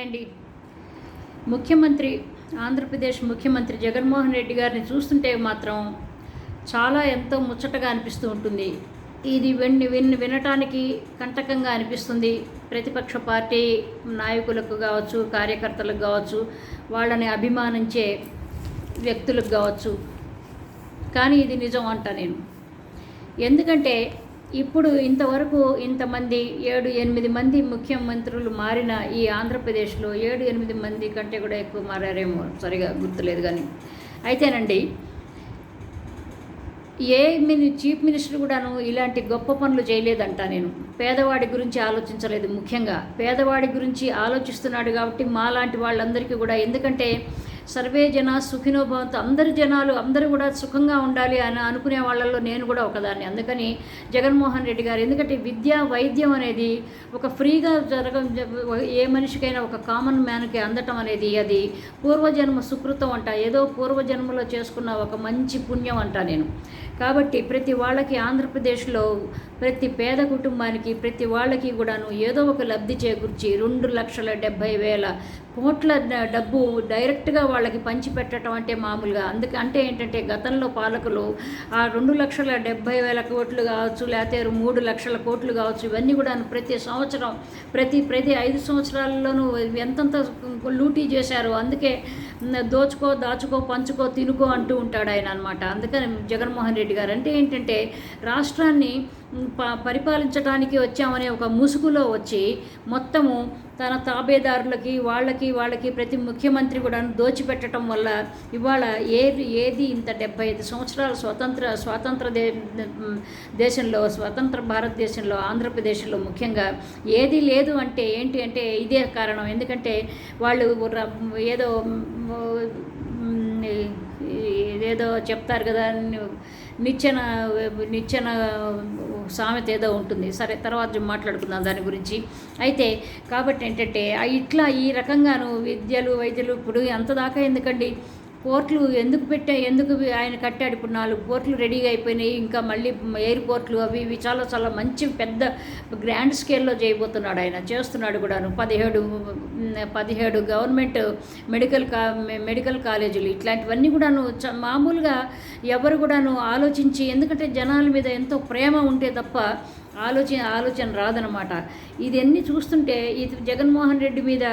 అండి. ముఖ్యమంత్రి ఆంధ్రప్రదేశ్ ముఖ్యమంత్రి జగన్మోహన్ రెడ్డి గారిని చూస్తుంటే మాత్రం చాలా ఎంతో ముచ్చటగా అనిపిస్తూ ఉంటుంది. ఇది విన్ విన్ వినటానికి కంటకంగా అనిపిస్తుంది. ప్రతిపక్ష పార్టీ నాయకులకు కావచ్చు కార్యకర్తలకు కావచ్చు వాళ్ళని అభిమానించే వ్యక్తులకు కావచ్చు. కానీ ఇది నిజం అంట నేను. ఎందుకంటే ఇప్పుడు ఇంతవరకు ఇంతమంది ఏడు ఎనిమిది మంది ముఖ్యమంత్రులు మారిన ఈ ఆంధ్రప్రదేశ్లో ఏడు ఎనిమిది మంది కంటే కూడా ఎక్కువ మారారేమో సరిగా గుర్తులేదు కానీ. అయితేనండి ఏ మిని చీఫ్ మినిస్టర్ కూడాను ఇలాంటి గొప్ప పనులు చేయలేదంట నేను. పేదవాడి గురించి ఆలోచించలేదు ముఖ్యంగా. పేదవాడి గురించి ఆలోచిస్తున్నాడు కాబట్టి మాలాంటి వాళ్ళందరికీ కూడా ఎందుకంటే సర్వే జన సుఖినోభవంతో అందరి జనాలు అందరూ కూడా సుఖంగా ఉండాలి అని అనుకునే వాళ్ళల్లో నేను కూడా ఒకదాన్ని. అందుకని జగన్మోహన్ రెడ్డి గారు ఎందుకంటే విద్య వైద్యం అనేది ఒక ఫ్రీగా జరగ ఏ మనిషికైనా ఒక కామన్ మ్యాన్కి అందటం అనేది అది పూర్వజన్మ సుకృతం అంట. ఏదో పూర్వజన్మలో చేసుకున్న ఒక మంచి పుణ్యం అంట నేను. కాబట్టి ప్రతి వాళ్ళకి ఆంధ్రప్రదేశ్లో ప్రతి పేద కుటుంబానికి ప్రతి వాళ్ళకి కూడాను ఏదో ఒక లబ్ధి చేకూర్చి రెండు లక్షల డెబ్భై వేల కోట్ల డబ్బు డైరెక్ట్గా వాళ్ళకి పంచిపెట్టడం అంటే మామూలుగా. అందుకే అంటే ఏంటంటే గతంలో పాలకులు ఆ రెండు లక్షల డెబ్భై వేల కోట్లు కావచ్చు లేకపోతే మూడు లక్షల కోట్లు కావచ్చు ఇవన్నీ కూడా ప్రతి సంవత్సరం ప్రతి ప్రతి ఐదు సంవత్సరాల్లోనూ ఎంతంత లూటీ చేశారు అందుకే దోచుకో దాచుకో పంచుకో తినుకో అంటూ ఉంటాడు ఆయన అనమాట అందుకని జగన్మోహన్ రెడ్డి గారు. అంటే ఏంటంటే రాష్ట్రాన్ని పరిపాలించడానికి వచ్చామనే ఒక ముసుగులో వచ్చి మొత్తము తన తాబేదారులకి వాళ్ళకి వాళ్ళకి ప్రతి ముఖ్యమంత్రి కూడా దోచిపెట్టడం వల్ల ఇవాళ ఏది ఏది ఇంత డెబ్బై ఐదు సంవత్సరాల స్వతంత్ర స్వాతంత్ర దే దేశంలో స్వతంత్ర భారతదేశంలో ఆంధ్రప్రదేశ్లో ముఖ్యంగా ఏది లేదు అంటే ఏంటి అంటే ఇదే కారణం. ఎందుకంటే వాళ్ళు ఏదో ఏదో చెప్తారు కదా నిచ్చెన నిచ్చెన సామెత ఏదో ఉంటుంది. సరే తర్వాత మాట్లాడుకుందాం దాని గురించి. అయితే కాబట్టి ఏంటంటే ఇట్లా ఈ రకంగాను విద్యలు వైద్యులు ఇప్పుడు ఎంత దాకా ఎందుకండి? పోర్ట్లు ఎందుకు పెట్టా ఎందుకు ఆయన కట్టాడు? ఇప్పుడు నాలుగు పోర్ట్లు రెడీగా అయిపోయినాయి. ఇంకా మళ్ళీ ఎయిర్పోర్ట్లు అవి ఇవి చాలా చాలా మంచి పెద్ద గ్రాండ్ స్కేల్లో చేయబోతున్నాడు ఆయన. చేస్తున్నాడు కూడాను. పదిహేడు పదిహేడు గవర్నమెంట్ మెడికల్ కా మెడికల్ కాలేజీలు ఇట్లాంటివన్నీ కూడాను చ- మామూలుగా ఎవరు కూడాను ఆలోచించి ఎందుకంటే జనాల మీద ఎంతో ప్రేమ ఉంటే తప్ప ఆలోచన ఆలోచన రాదనమాట ఇదన్నీ చూస్తుంటే ఇది జగన్మోహన్ రెడ్డి మీద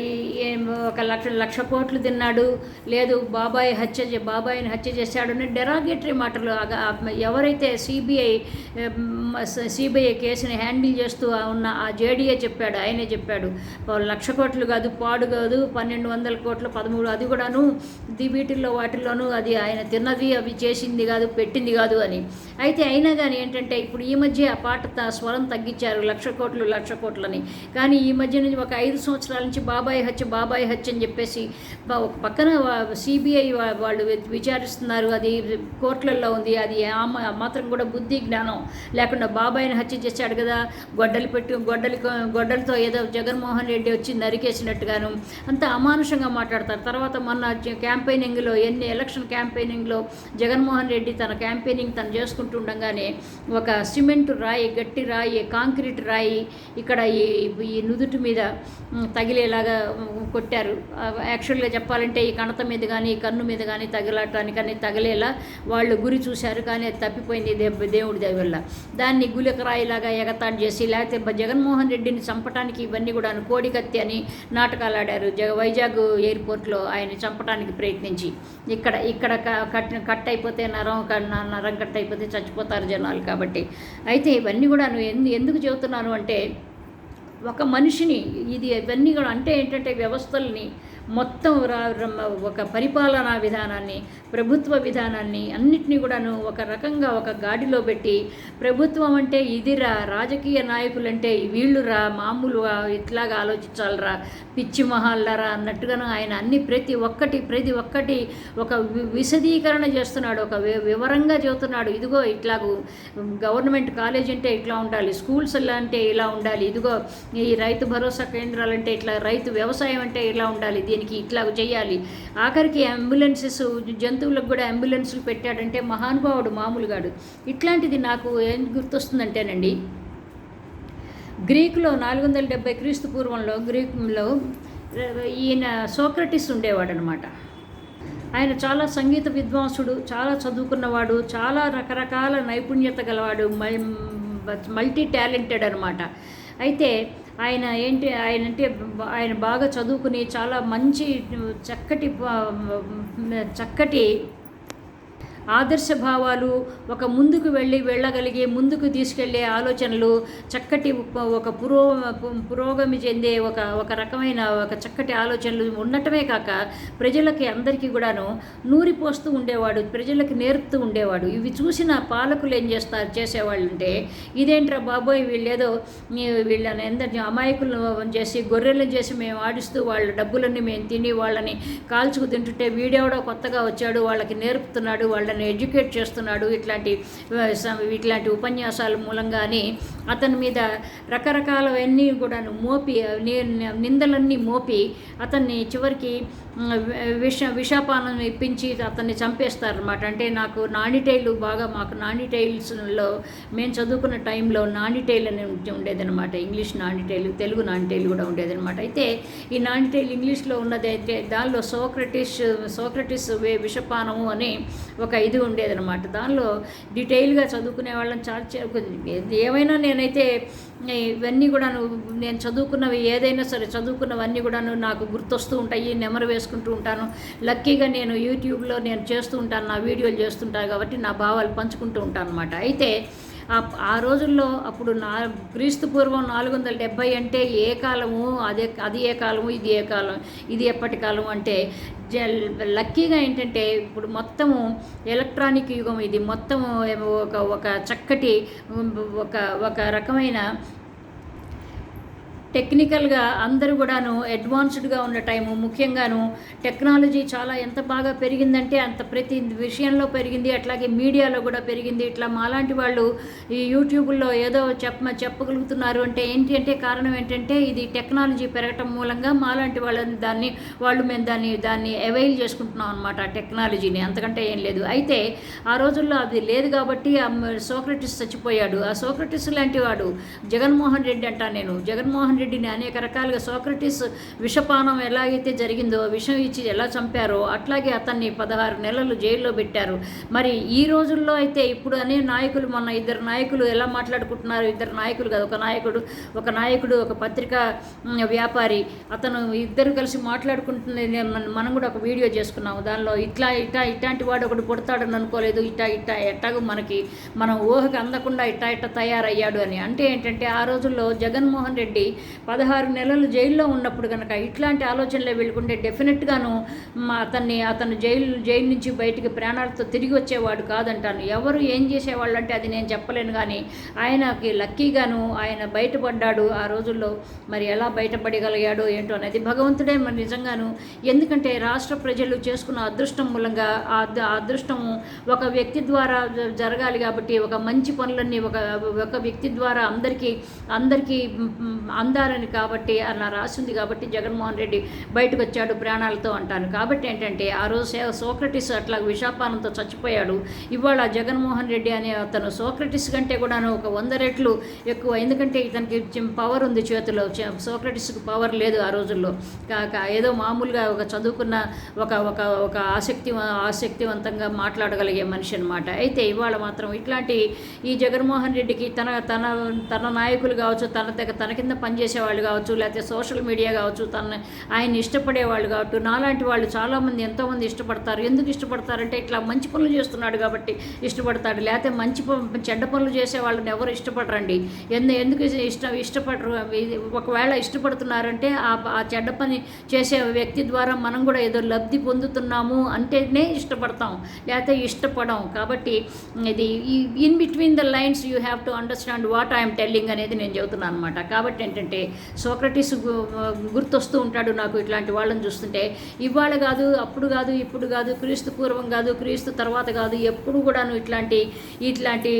ఈ ఒక లక్ష లక్ష కోట్లు తిన్నాడు లేదు బాబాయ్ హత్య చే- బాబాయిని హత్య చేశాడు అని డెరాగేటరీ మాటలు ఎవరైతే సిబిఐ సిబిఐ కేసుని హ్యాండిల్ చేస్తూ ఉన్న ఆ జేడీఏ చెప్పాడు ఆయనే చెప్పాడు లక్ష కోట్లు కాదు పాడు కాదు పన్నెండు వందల కోట్లు పదమూడు అది కూడాను ది వీటిల్లో వాటిల్లోనూ అది ఆయన తిన్నది అవి చేసింది కాదు పెట్టింది కాదు అని. అయితే అయినా కానీ ఏంటంటే ఇప్పుడు ఈ మధ్య పాట స్వరం తగ్గించారు. లక్ష కోట్లు లక్ష కోట్లని. కానీ ఈ మధ్య నుంచి ఒక ఐదు సంవత్సరాల నుంచి బాబాయ్ హత్య బాబాయ్ హత్య అని చెప్పేసి ఒక పక్కన సిబిఐ వాళ్ళు విచారిస్తున్నారు. అది కోర్టులలో ఉంది. అది ఆ మాత్రం కూడా బుద్ధి జ్ఞానం లేకుండా బాబాయ్ని హత్య చేశాడు కదా. గొడ్డలు పెట్టి గొడ్డలి గొడ్డలతో ఏదో జగన్మోహన్ రెడ్డి వచ్చి నరికేసినట్టుగాను అంత అమానుషంగా మాట్లాడతారు. తర్వాత మొన్న క్యాంపెయినింగ్లో ఎన్ని ఎలక్షన్ క్యాంపెయినింగ్లో జగన్మోహన్ రెడ్డి తన క్యాంపెయినింగ్ తను చేసుకుంటుండగానే ఒక సిమెంట్ రాయి గట్టి రాయి కాంక్రీట్ రాయి ఇక్కడ ఈ ఈ నుదుటి మీద తగిలేలాగా కొట్టారు. యాక్చువల్గా చెప్పాలంటే ఈ కణత మీద కానీ ఈ కన్ను మీద కానీ తగలటానికని తగిలేలా వాళ్ళు గురి చూశారు. కానీ అది తప్పిపోయింది దేవుడి దయ వల్ల. దాన్ని గులకరాయిలాగా ఎగతాడు చేసి లేకపోతే జగన్మోహన్ రెడ్డిని చంపటానికి ఇవన్నీ కూడా కోడికత్తి అని నాటకాలు ఆడారు జగ వైజాగ్ ఎయిర్పోర్ట్లో ఆయన చంపడానికి ప్రయత్నించి. ఇక్కడ ఇక్కడ క- కట్ కట్ అయిపోతే నరం నరం కట్ అయిపోతే చచ్చిపోతారు జనాలు కాబట్టి. అయితే ఇవన్నీ కూడా ఎందుకు చెబుతున్నాను అంటే ఒక మనిషిని ఇది ఇవన్నీ కూడా అంటే ఏంటంటే వ్యవస్థల్ని మొత్తం రా- ర- ఒక పరిపాలనా విధానాన్ని ప్రభుత్వ విధానాన్ని అన్నిటినీ కూడాను ఒక రకంగా ఒక గాడిలో పెట్టి ప్రభుత్వం అంటే ఇదిరా రాజకీయ నాయకులంటే వీళ్ళురా మామూలుగా ఇట్లాగా ఆలోచించాలరా పిచ్చి మహాళ్ళరా అన్నట్టుగాను ఆయన అన్ని ప్రతి ఒక్కటి ప్రతి ఒక్కటి ఒక వి- విశదీకరణ చేస్తున్నాడు ఒక వివరంగా చెబుతున్నాడు. ఇదిగో ఇట్లాగూ గవర్నమెంట్ కాలేజ్ అంటే ఇట్లా ఉండాలి స్కూల్స్ అంటే ఇలా ఉండాలి ఇదిగో ఈ రైతు భరోసా కేంద్రాలు అంటే ఇట్లా రైతు వ్యవసాయం అంటే ఇలా ఉండాలి దీనికి ఇట్లా చేయాలి. ఆఖరికి అంబులెన్సెస్ జంతువులకు కూడా అంబులెన్సులు పెట్టాడంటే మహానుభావుడు మామూలుగాడు. ఇట్లాంటిది నాకు ఏం గుర్తొస్తుందంటేనండి గ్రీకులో నాలుగు వందల డెబ్బై క్రీస్తు పూర్వంలో గ్రీకులో ఈయన సోక్రటిస్ ఉండేవాడు అనమాట ఆయన చాలా సంగీత విద్వాంసుడు చాలా చదువుకున్నవాడు చాలా రకరకాల నైపుణ్యత గలవాడు మల్టీ టాలెంటెడ్ అనమాట. అయితే ఆయన ఏంటి ఆయన అంటే ఆయన బాగా చదువుకుని చాలా మంచి చక్కటి చక్కటి ఆదర్శ భావాలు ఒక ముందుకు వెళ్ళి వెళ్ళగలిగే ముందుకు తీసుకెళ్ళే ఆలోచనలు చక్కటి ఒక పురో పురోగమి చెందే ఒక ఒక రకమైన ఒక చక్కటి ఆలోచనలు ఉండటమే కాక ప్రజలకి అందరికీ కూడాను నూరిపోస్తూ ఉండేవాడు ప్రజలకు నేర్పుతూ ఉండేవాడు. ఇవి చూసిన పాలకులు ఏం చేస్తారు? చేసేవాళ్ళు అంటే ఇదేంట్రా బాబోయ్ వీళ్ళేదో వీళ్ళని ఎందరిని అమాయకులు చేసి గొర్రెలను చేసి మేము ఆడిస్తూ వాళ్ళ డబ్బులన్నీ మేము తిని వాళ్ళని కాల్చుకు తింటుంటే వీడెవడో కొత్తగా వచ్చాడు వాళ్ళకి నేర్పుతున్నాడు వాళ్ళని అతను ఎడ్యుకేట్ చేస్తున్నాడు. ఇట్లాంటి ఇట్లాంటి ఉపన్యాసాల మూలంగానే అతని మీద రకరకాలవన్నీ కూడాను మోపి నిందలన్నీ మోపి అతన్ని చివరికి విష విషాపానం ఇప్పించి అతన్ని చంపేస్తారనమాట అంటే నాకు నానిటైలు బాగా మాకు నానిటైల్స్లో మేము చదువుకున్న టైంలో నానిటైల్ అని ఉండేదనమాట ఇంగ్లీష్ నానిటైలు తెలుగు నానిటైల్ కూడా ఉండేదనమాట అయితే ఈ నానిటైల్ ఇంగ్లీష్లో ఉన్నదైతే దానిలో సోక్రటిస్ సోక్రటిస్ వే విషపానము అని ఒక ఇది ఉండేదనమాట దానిలో డీటెయిల్గా చదువుకునే వాళ్ళని చాలా ఏమైనా నేనైతే ఇవన్నీ కూడా నేను చదువుకున్నవి ఏదైనా సరే చదువుకున్నవన్నీ కూడాను నాకు గుర్తొస్తూ ఉంటాయి నెమరు వేసుకుంటూ ఉంటాను. లక్కీగా నేను యూట్యూబ్లో నేను చేస్తూ ఉంటాను నా వీడియోలు చేస్తుంటాను కాబట్టి నా భావాలు పంచుకుంటూ ఉంటాను అనమాట అయితే ఆ రోజుల్లో అప్పుడు నా క్రీస్తు పూర్వం నాలుగు వందల డెబ్బై అంటే ఏ కాలము అదే అది ఏ కాలము ఇది ఏ కాలం ఇది ఎప్పటి కాలం అంటే లక్కీగా ఏంటంటే ఇప్పుడు మొత్తము ఎలక్ట్రానిక్ యుగం ఇది. మొత్తము ఒక ఒక చక్కటి ఒక ఒక రకమైన టెక్నికల్గా అందరూ కూడాను అడ్వాన్స్డ్గా ఉన్న టైము. ముఖ్యంగాను టెక్నాలజీ చాలా ఎంత బాగా పెరిగిందంటే అంత ప్రతి విషయంలో పెరిగింది. అట్లాగే మీడియాలో కూడా పెరిగింది. ఇట్లా మాలాంటి వాళ్ళు ఈ యూట్యూబ్లో ఏదో చెప్ప చెప్పగలుగుతున్నారు అంటే ఏంటి అంటే కారణం ఏంటంటే ఇది టెక్నాలజీ పెరగటం మూలంగా మాలాంటి వాళ్ళని దాన్ని వాళ్ళు మేము దాన్ని దాన్ని అవైల్ చేసుకుంటున్నాం అనమాట టెక్నాలజీని. అంతకంటే ఏం లేదు. అయితే ఆ రోజుల్లో అది లేదు కాబట్టి సోక్రటిస్ చచ్చిపోయాడు. ఆ సోక్రటిస్ లాంటి వాడు జగన్మోహన్ రెడ్డి అంటా నేను. జగన్మోహన్ రెడ్డిని అనేక రకాలుగా సోక్రటిస్ విషపానం ఎలాగైతే జరిగిందో విషం ఇచ్చి ఎలా చంపారో అట్లాగే అతన్ని పదహారు నెలలు జైల్లో పెట్టారు. మరి ఈ రోజుల్లో అయితే ఇప్పుడు అనే నాయకులు మొన్న ఇద్దరు నాయకులు ఎలా మాట్లాడుకుంటున్నారు? ఇద్దరు నాయకులు కదా ఒక నాయకుడు ఒక నాయకుడు ఒక పత్రికా వ్యాపారి అతను ఇద్దరు కలిసి మాట్లాడుకుంటుంది మనం కూడా ఒక వీడియో చేసుకున్నాము. దానిలో ఇట్లా ఇట్లా ఇట్లాంటి వాడు ఒకటి పుడతాడని అనుకోలేదు. ఇట్టా ఇట్టా ఎట్టాగో మనకి మనం ఊహకు అందకుండా ఇట్టా ఇట్టా తయారయ్యాడు అని. అంటే ఏంటంటే ఆ రోజుల్లో జగన్మోహన్ రెడ్డి పదహారు నెలలు జైల్లో ఉన్నప్పుడు కనుక ఇట్లాంటి ఆలోచనలే వెళ్ళుకుంటే డెఫినెట్గాను మా అతన్ని అతను జైలు జైలు నుంచి బయటికి ప్రాణాలతో తిరిగి వచ్చేవాడు కాదంటాను. ఎవరు ఏం చేసేవాళ్ళు అంటే అది నేను చెప్పలేను కానీ ఆయనకి లక్కీగాను ఆయన బయటపడ్డాడు ఆ రోజుల్లో. మరి ఎలా బయటపడగలిగాడు ఏంటో అనేది భగవంతుడే మరి నిజంగాను ఎందుకంటే రాష్ట్ర ప్రజలు చేసుకున్న అదృష్టం మూలంగా ఆ అదృష్టము ఒక వ్యక్తి ద్వారా జరగాలి కాబట్టి ఒక మంచి పనులన్నీ ఒక ఒక వ్యక్తి ద్వారా అందరికీ అందరికీ అందారని కాబట్టి అలా రాసింది కాబట్టి జగన్మోహన్ రెడ్డి బయటకు వచ్చాడు ప్రాణాలతో అంటాను. కాబట్టి ఏంటంటే ఆ రోజు సోక్రటిస్ అట్లా విషాపానంతో చచ్చిపోయాడు. ఇవాళ జగన్మోహన్ రెడ్డి అనే అతను సోక్రటిస్ కంటే కూడాను ఒక వంద రెట్లు ఎక్కువ. ఎందుకంటే ఇతనికి పవర్ ఉంది చేతిలో. సోక్రటిస్కి పవర్ లేదు ఆ రోజుల్లో. కాక ఏదో మామూలుగా ఒక చదువుకున్న ఒక ఒక ఒక ఆసక్తి ఆసక్తివంతంగా మాట్లాడగలిగే మనిషి అనమాట అయితే ఇవాళ మాత్రం ఇట్లాంటి ఈ జగన్మోహన్ రెడ్డికి తన తన తన నాయకులు కావచ్చు తన దగ్గర తన కింద చేసేవాళ్ళు కావచ్చు లేకపోతే సోషల్ మీడియా కావచ్చు తన ఆయన ఇష్టపడేవాళ్ళు కావచ్చు నాలాంటి వాళ్ళు చాలామంది ఎంతోమంది ఇష్టపడతారు. ఎందుకు ఇష్టపడతారంటే ఇట్లా మంచి పనులు చేస్తున్నాడు కాబట్టి ఇష్టపడతాడు. లేకపోతే మంచి చెడ్డ పనులు చేసే వాళ్ళని ఎవరు ఇష్టపడరండి? ఎందు ఎందుకు ఇష్టం ఇష్టపడరు? ఒకవేళ ఇష్టపడుతున్నారంటే ఆ చెడ్డ పని చేసే వ్యక్తి ద్వారా మనం కూడా ఏదో లబ్ధి పొందుతున్నాము అంటేనే ఇష్టపడతాం. లేకపోతే ఇష్టపడం. కాబట్టి ఇది in between the lines you have to understand what I'm telling అనేది నేను చెబుతున్నాను అనమాట కాబట్టి ఏంటంటే సోక్రటీస్ గు- గుర్తొస్తూ ఉంటాడు నాకు ఇట్లాంటి వాళ్ళని చూస్తుంటే. ఇవాళ కాదు అప్పుడు కాదు ఇప్పుడు కాదు క్రీస్తు పూర్వం కాదు క్రీస్తు తర్వాత కాదు ఎప్పుడు కూడాను ఇట్లాంటి ఇట్లాంటి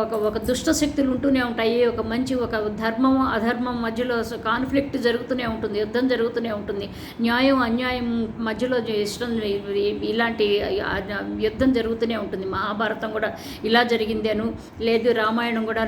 ఒక ఒక దుష్ట శక్తులు ఉంటూనే ఉంటాయి. ఒక మంచి ఒక ధర్మం అధర్మం మధ్యలో కాన్ఫ్లిక్ట్ జరుగుతూనే ఉంటుంది యుద్ధం జరుగుతూనే ఉంటుంది. న్యాయం అన్యాయం మధ్యలో ఇష్టం ఇలాంటి యుద్ధం జరుగుతూనే ఉంటుంది. మహాభారతం కూడా ఇలా జరిగిందేను లేదు రామాయణం కూడా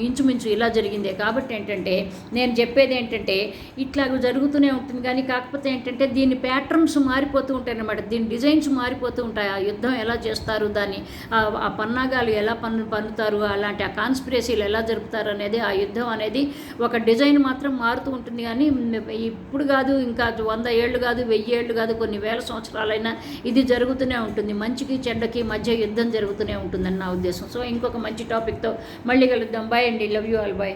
ఇంచుమించు ఇలా జరిగిందే. కాబట్టి ఏంటంటే నేను చెప్పేది ఏంటంటే ఇట్లా జరుగుతూనే ఉంటుంది కానీ కాకపోతే ఏంటంటే దీని ప్యాటర్న్స్ మారిపోతూ ఉంటాయి అన్నమాట. దీని డిజైన్స్ మారిపోతూ ఉంటాయి. ఆ యుద్ధం ఎలా చేస్తారు దాన్ని ఆ- ఆ పన్నాగాలు ఎలా పన్ను పన్నుతారు అలాంటి ఆ కాన్స్పిరసీలు ఎలా జరుపుతారు అనేది ఆ యుద్ధం అనేది ఒక డిజైన్ మాత్రం మారుతూ ఉంటుంది కానీ ఇప్పుడు కాదు ఇంకా వంద ఏళ్ళు కాదు వెయ్యి ఏళ్ళు కాదు కొన్ని వేల సంవత్సరాలైనా ఇది జరుగుతూనే ఉంటుంది. మంచికి చెడ్డకి మధ్య యుద్ధం జరుగుతూనే ఉంటుందని నా ఉద్దేశం. సో ఇంకొక మంచి టాపిక్తో మళ్ళీ కలుద్దాం. బాయ్ అండి. Love you all bye